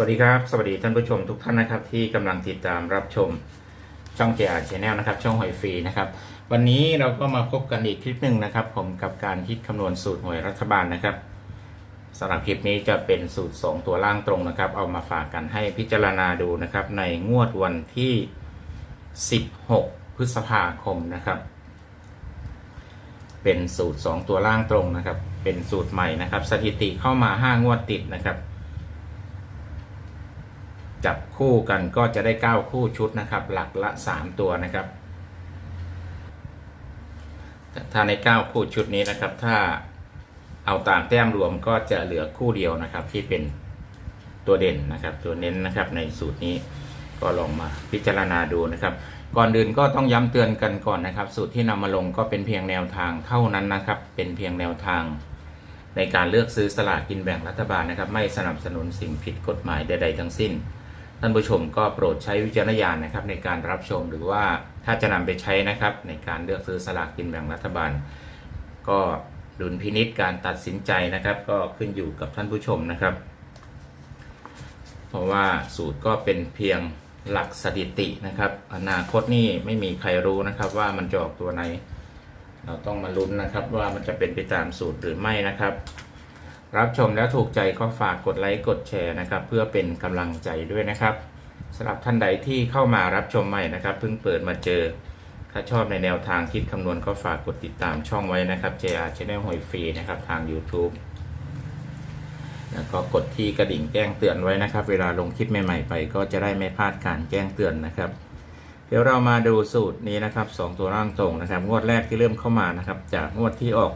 วัสดีครับ สวัสดีท่านผู้ชมทุกท่านนะครับ ที่กำลังติดตามรับชมช่อง JR Channel นะครับ ช่องหอยฟรีนะครับ วันนี้เราก็มาพบกันอีกคลิปหนึ่งนะครับ ผมกับการคิดคำนวณสูตรหวยรัฐบาลนะครับสำหรับคลิปนี้จะเป็นสูตร 2 ตัวล่างตรงนะครับ เอามาฝากกันให้พิจารณาดูนะครับ ในงวดวันที่ 16 พฤษภาคมนะครับ เป็นสูตร 2 ตัวล่างตรงนะครับ เป็นสูตรใหม่นะครับ สถิติเข้ามา 5 งวดติดนะครับ จับคู่กันก็จะได้ 9 คู่ชุดนะครับ หลักละ 3 ตัวนะครับ ถ้าใน 9 คู่ชุดนี้นะครับ ถ้าเอาตามแต้มรวมก็จะเหลือคู่เดียวนะครับ ที่เป็นตัวเด่นนะครับ ตัวเน้นนะครับในสูตรนี้ก็ลองมาพิจารณาดูนะครับ ก่อนอื่นก็ต้องย้ำเตือนกันก่อนนะครับ สูตรที่นำมาลงก็เป็นเพียงแนวทางเท่านั้นนะครับ เป็นเพียงแนวทางในการเลือกซื้อสลากกินแบ่งรัฐบาลนะครับ ไม่สนับสนุนสิ่งผิดกฎหมายใด ๆ ทั้งสิ้น ท่านผู้ชมก็โปรดใช้วิจารณญาณนะครับในการรับชมหรือว่าถ้าจะนำไปใช้นะครับในการเลือกซื้อสลากกินแบ่งรัฐบาล ก็ดุลพินิษการตัดสินใจนะครับ ก็ขึ้นอยู่กับท่านผู้ชมนะครับ เพราะว่าสูตรก็เป็นเพียงหลักสถิตินะครับ อนาคตนี่ไม่มีใครรู้นะครับว่ามันจะออกตัวไหน เราต้องมาลุ้นนะครับว่ามันจะเป็นไปตามสูตรหรือไม่นะครับ รับชมแล้วถูกใจก็ฝากกดไลค์กดแชร์นะครับ เพื่อเป็นกำลังใจด้วยนะครับสำหรับท่านใดที่เข้ามารับชมใหม่นะครับ เพิ่งเปิดมาเจอ ถ้าชอบในแนวทางคิดคำนวณก็ฝากกดติดตามช่องไว้นะครับ JR Channel หวยฟรีนะครับทาง YouTube แล้วก็กดที่กระดิ่งแจ้งเตือนไว้นะครับ เวลาลงคลิปใหม่ๆไป ก็จะได้ไม่พลาดการแจ้งเตือนนะครับ เดี๋ยวเรามาดูสูตรนี้นะครับสองตัวร่างตรงนะครับ งวดแรกที่เริ่มเข้ามานะครับ จากงวดที่ออก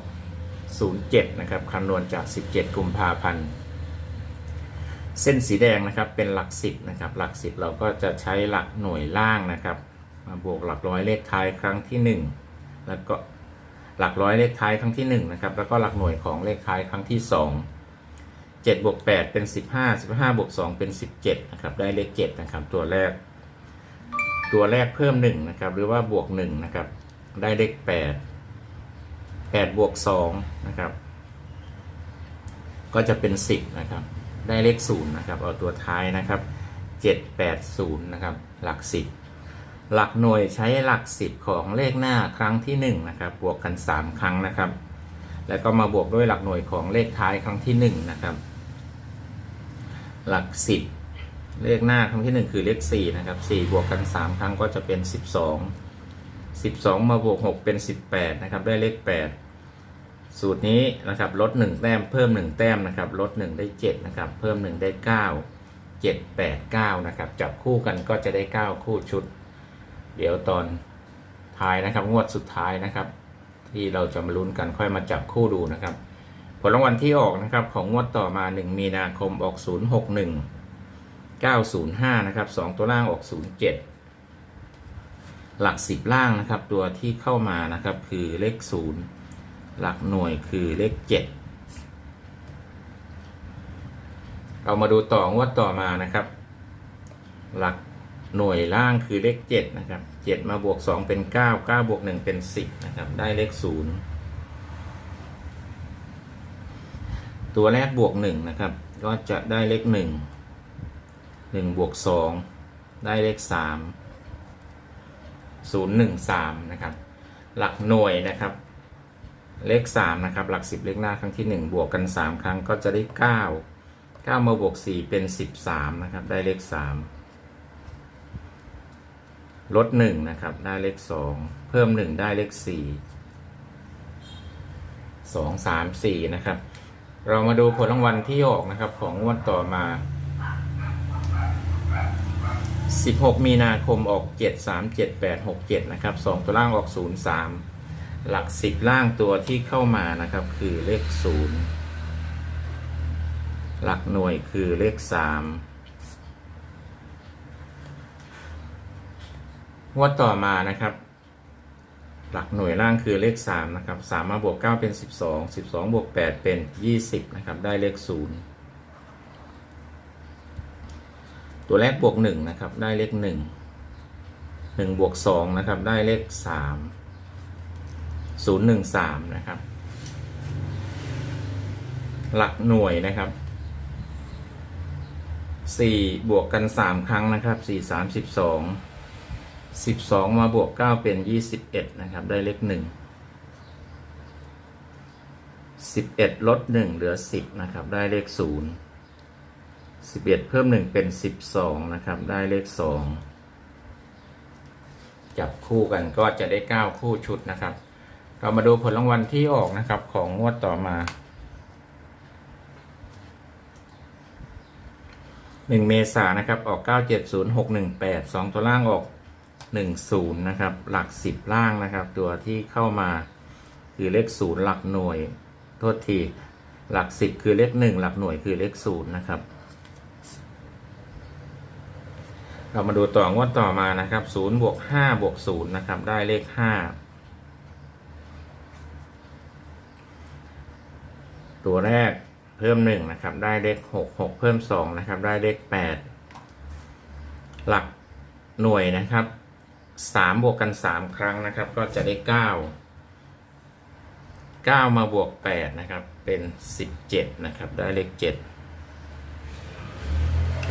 07 นะครับคำนวณจาก 17 กุมภาพันธ์ เส้นสีแดงนะครับเป็นหลัก 10 นะครับ หลัก 10 เราก็จะใช้หลักหน่วยล่างนะครับ มาบวกหลักร้อยเลขท้ายครั้งที่ 1 แล้วก็หลักร้อยเลขท้ายครั้งที่1นะครับ แล้วก็หลักหน่วยของเลขท้ายครั้งที่ 2 7บวก8เป็น 15 15บวก2เป็น 17 นะครับ ได้เลข 7 นะครับ ตัวแรก ตัวแรกเพิ่ม 1 นะครับ หรือว่าบวก 1 นะครับ ได้เลข 8 8บวก2นะครับ ก็จะเป็น 10 นะครับ ได้เลข 0 นะครับ เอาตัวท้ายนะครับ 780 นะครับ หลัก 10 หลักหน่วยใช้หลัก 10 ของเลขหน้าครั้งที่ 1 นะครับ บวกกัน 3 ครั้งนะครับ แล้วก็มาบวกด้วยหลักหน่วยของเลขท้ายครั้งที่ 1 นะครับ หลัก 10เลขหน้าครั้งที่ 1 คือเลข4นะครับ4บวกกัน 3 ครั้งก็จะเป็น 12 12 มาบวก 6 เป็น 18 นะครับ ได้เลข 8 สูตรนี้นะครับลด1แต้มเพิ่ม 1 แต้มนะครับลด 1 ได้7นะครับเพิ่ม 1 ได้ 9 7 8 9นะครับจับคู่กันก็จะได้ 9 คู่ชุด เดี๋ยวตอนท้ายนะครับงวดสุดท้ายนะครับ ที่เราจะมาลุ้นกันค่อยมาจับคู่ดูนะครับ ผลรางวัลที่ออกนะครับของงวดต่อมา 1 มีนาคมออก 061 905นะครับ2ตัวล่างออก 07หลัก 10 ล่างนะครับ ตัวที่เข้ามานะครับคือเลข 0 หลักหน่วยคือเลข7เรามาดูต่องวดต่อมานะครับ หลักหน่วยล่างคือเลข7นะครับ7มาบวก2เป็น9 9บวก1เป็น10นะครับ ได้เลข0ตัวแรกบวก1นะครับ ก็จะได้เลข1 1บวก2ได้เลข3 0 1 3นะครับ หลักหน่วยนะครับ เลข 3 นะครับ หลัก 10 เลขหน้าครั้งที่ 1 บวกกัน 3 ครั้งก็จะได้ 9 9 มาบวก 4 เป็น 13 นะครับ ได้เลข 3 ลด 1 นะครับ ได้เลข 2 เพิ่ม 1 ได้เลข 4 2 3 4 นะครับ เรามาดูผลรางวัลที่ออกนะครับ ของงวดต่อมา 16 มีนาคมออก 7 3 7 8 6 7 นะครับ 2 ตัวล่างออก 0 3 หลัก10ล่างตัวที่เข้ามานะครับคือเลข0หลักหน่วยคือเลข3งวดต่อมานะครับ หลักหน่วยล่างคือเลข3นะครับ3มาบวก9เป็น12 12บวก8เป็น20นะครับได้เลข0ตัวแรกบวก1นะครับได้เลข1 1บวก2นะครับได้เลข3 0 1 3 นะครับ หลักหน่วยนะครับสี่บวกกันสามครั้งนะครับสี่สามสิบสองสิบสองมาบวกเก้าเป็นยี่สิบเอ็ดนะครับ ได้เลขหนึ่งสิบเอ็ดลดหนึ่งเหลือสิบนะครับ ได้เลขศูนย์สิบเอ็ดเพิ่มหนึ่งเป็นสิบสองนะครับ ได้เลขสองจับคู่กันก็จะได้เก้าคู่ชุดนะครับ เรามาดูผลรางวัลที่ออกนะครับของงวดต่อมาหนึ่งเมษานนะครับออกเก้าเจ็ดศูนย์หกหนึ่งแปดสองตัวล่างออกหนึ่งศูนย์นะครับหลักสิบล่างนะครับ ตัวที่เข้ามาคือเลขศูนย์หลักหน่วย โทษทีหลักสิบคือเลขหนึ่งหลักหน่วยคือเลขศูนย์นะครับ เรามาดูต่องวดต่อมานะครับศูนย์บวกห้าบวกศูนย์นะครับได้เลขห้า ตัวแรกเพิ่มหนึ่งนะครับ ได้เลขหกหกเพิ่มสองนะครับ ได้เลขแปดหลักหน่วยนะครับสามบวกกันสามครั้งนะครับ ก็จะได้เก้าเก้ามาบวกแปดนะครับ เป็นสิบเจ็ดนะครับ ได้เลขเจ็ด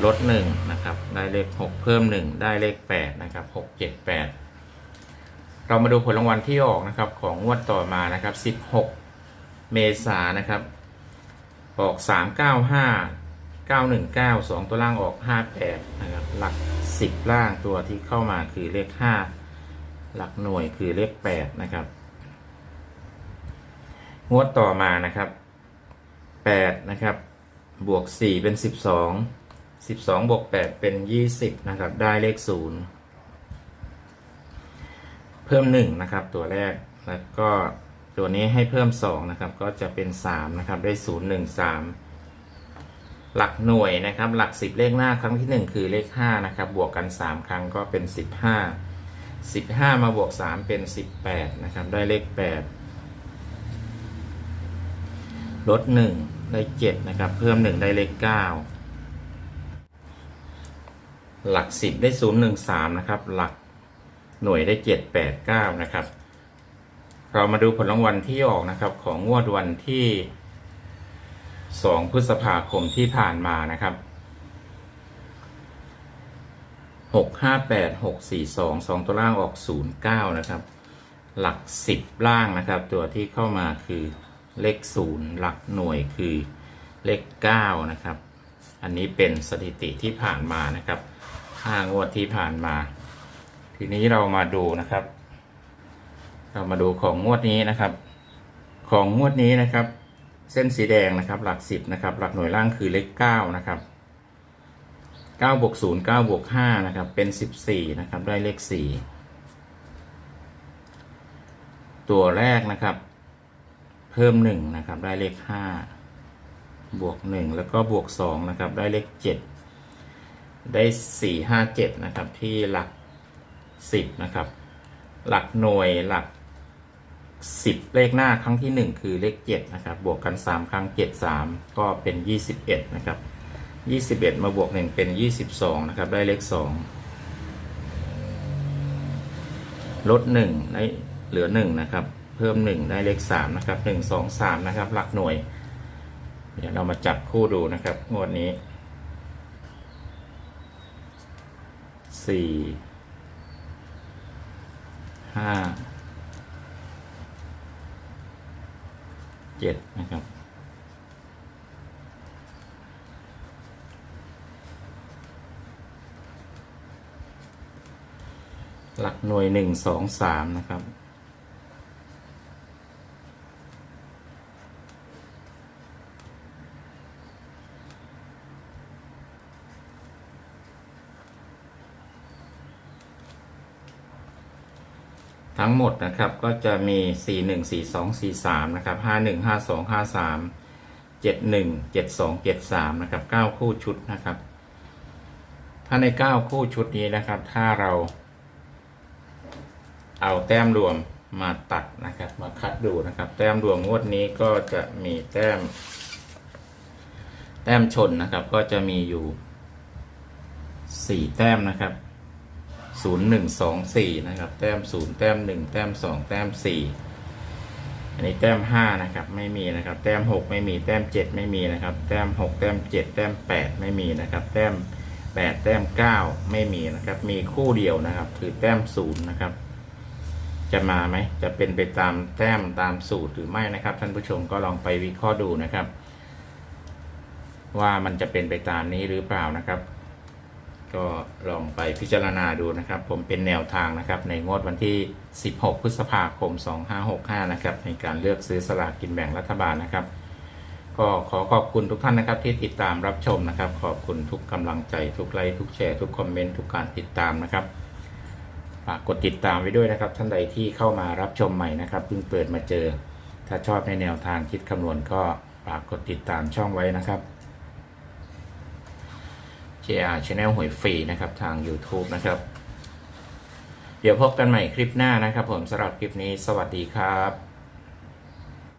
ลดหนึ่งนะครับ ได้เลขหกเพิ่มหนึ่งได้เลขแปดนะครับหกเจ็ดแปดเรามาดูผลรางวัลที่ออกนะครับของงวดต่อมานะครับสิบหกเมษายนนะครับ ออกสามเก้าห้าเก้าหนึ่งเก้าสองตัวล่างออกห้าแปดนะครับ หลักสิบล่างตัวที่เข้ามาคือเลขห้าหลักหน่วยคือเลขแปดนะครับ งวดต่อมานะครับแปดนะครับ บวกสี่เป็นสิบสองสิบสองบวกแปดเป็นยี่สิบนะครับ ได้เลขศูนย์เพิ่มหนึ่งนะครับ ตัวแรก แล้วก็ ตัวนี้ให้เพิ่มสองนะครับ ก็จะเป็นสามนะครับ ได้ศูนย์หนึ่งสามหลักหน่วยนะครับ หลักสิบเลขหน้าครั้งที่หนึ่งคือเลขห้านะครับ บวกกันสามครั้งก็เป็นสิบห้าสิบห้ามาบวกสามเป็นสิบแปดนะครับ ได้เลขแปดลดหนึ่งได้เจ็ดนะครับ เพิ่มหนึ่งได้เลขเก้าหลักสิบได้ศูนย์หนึ่งสามนะครับ หลักหน่วยได้เจ็ดแปดเก้านะครับ เรามาดูผลรางวัลที่ออกนะครับของงวดวันที่สองพฤษภาคมที่ผ่านมานะครับหกห้าแปดหกสี่สองสองตัวล่างออกศูนย์เก้านะครับ หลักสิบล่างนะครับ ตัวที่เข้ามาคือเลขศูนย์หลักหน่วยคือเลขเก้านะครับ อันนี้เป็นสถิติที่ผ่านมานะครับหางวดที่ผ่านมา ทีนี้เรามาดูนะครับ เรามาดูของงวดนี้นะครับ ของงวดนี้นะครับ เส้นสีแดงนะครับ หลักสิบนะครับ หลักหน่วยล่างคือเลขเก้านะครับเก้าบวกศูนย์เก้าบวกห้านะครับ เป็นสิบสี่นะครับ ได้เลขสี่ตัวแรกนะครับ เพิ่มหนึ่งนะครับ ได้เลขห้าบวกหนึ่งแล้วก็บวกสองนะครับ ได้เลขเจ็ดได้สี่ห้าเจ็ดนะครับ ที่หลักสิบนะครับ หลักหน่วยหลัก 10 เลขหน้าครั้งที่ 1 คือเลข7นะครับบวกกัน 3 ครั้ง 7 3 ก็เป็น 21 นะครับ 21 มาบวก 1 เป็น 22 นะครับ ได้เลข 2 ลด 1 ได้เหลือ 1 นะครับ เพิ่ม 1 ได้เลข 3 นะครับ 1 2 3 นะครับ หลักหน่วย เดี๋ยวเรามาจับคู่ดูนะครับ งวดนี้ 4 5 เจ็ดนะครับหลักหน่วยหนึ่งสองสามนะครับ ทั้งหมดนะครับก็จะมี 4 1 4 2 4 3 นะครับ 5 1 5 2 5 3 7 1 7 2 7 3 นะครับ 9 คู่ชุดนะครับ ถ้าใน 9 คู่ชุดนี้นะครับ ถ้าเราเอาแต้มรวมมาตัดนะครับ มาคัดดูนะครับ แต้มรวมงวดนี้ก็จะมีแต้ม แต้มชนนะครับ ก็จะมีอยู่ 4 แต้มนะครับ ศูนย์หนึ่งสองสี่นะครับ แต้มศูนย์แต้มหนึ่งแต้มสองแต้มสี่อันนี้แต้มห้านะครับ ไม่มีนะครับ แต้มหกไม่มีแต้มเจ็ดไม่มีนะครับ แต้มหกแต้มเจ็ดแต้มแปดไม่มีนะครับ แต้มแปดแต้มเก้าไม่มีนะครับ มีคู่เดียวนะครับ คือแต้มศูนย์นะครับ จะมาไหมจะเป็นไปตามแต้มตามสูตรหรือไม่นะครับ ท่านผู้ชมก็ลองไปวิเคราะห์ดูนะครับ ว่ามันจะเป็นไปตามนี้หรือเปล่านะครับ ก็ลองไปพิจารณาดูนะครับ ผมเป็นแนวทางนะครับ ในงวดวันที่ 16 พฤษภาคม 2565 นะครับ ในการเลือกซื้อสลากกินแบ่งรัฐบาลนะครับ ก็ขอขอบคุณทุกท่านนะครับ ที่ติดตามรับชมนะครับ ขอบคุณทุกกำลังใจทุกไลค์ทุกแชร์ทุกคอมเมนต์ทุกการติดตามนะครับฝากกดติดตามไว้ด้วยนะครับ ท่านใดที่เข้ามารับชมใหม่นะครับเพิ่งเปิดมาเจอ ถ้าชอบในแนวทางคิดคำนวณก็ฝากกดติดตามช่องไว้นะครับ JR Channel หวยฟรีนะครับทาง YouTube นะครับ เดี๋ยวพบกันใหม่คลิปหน้านะครับผมสำหรับคลิปนี้สวัสดีครับ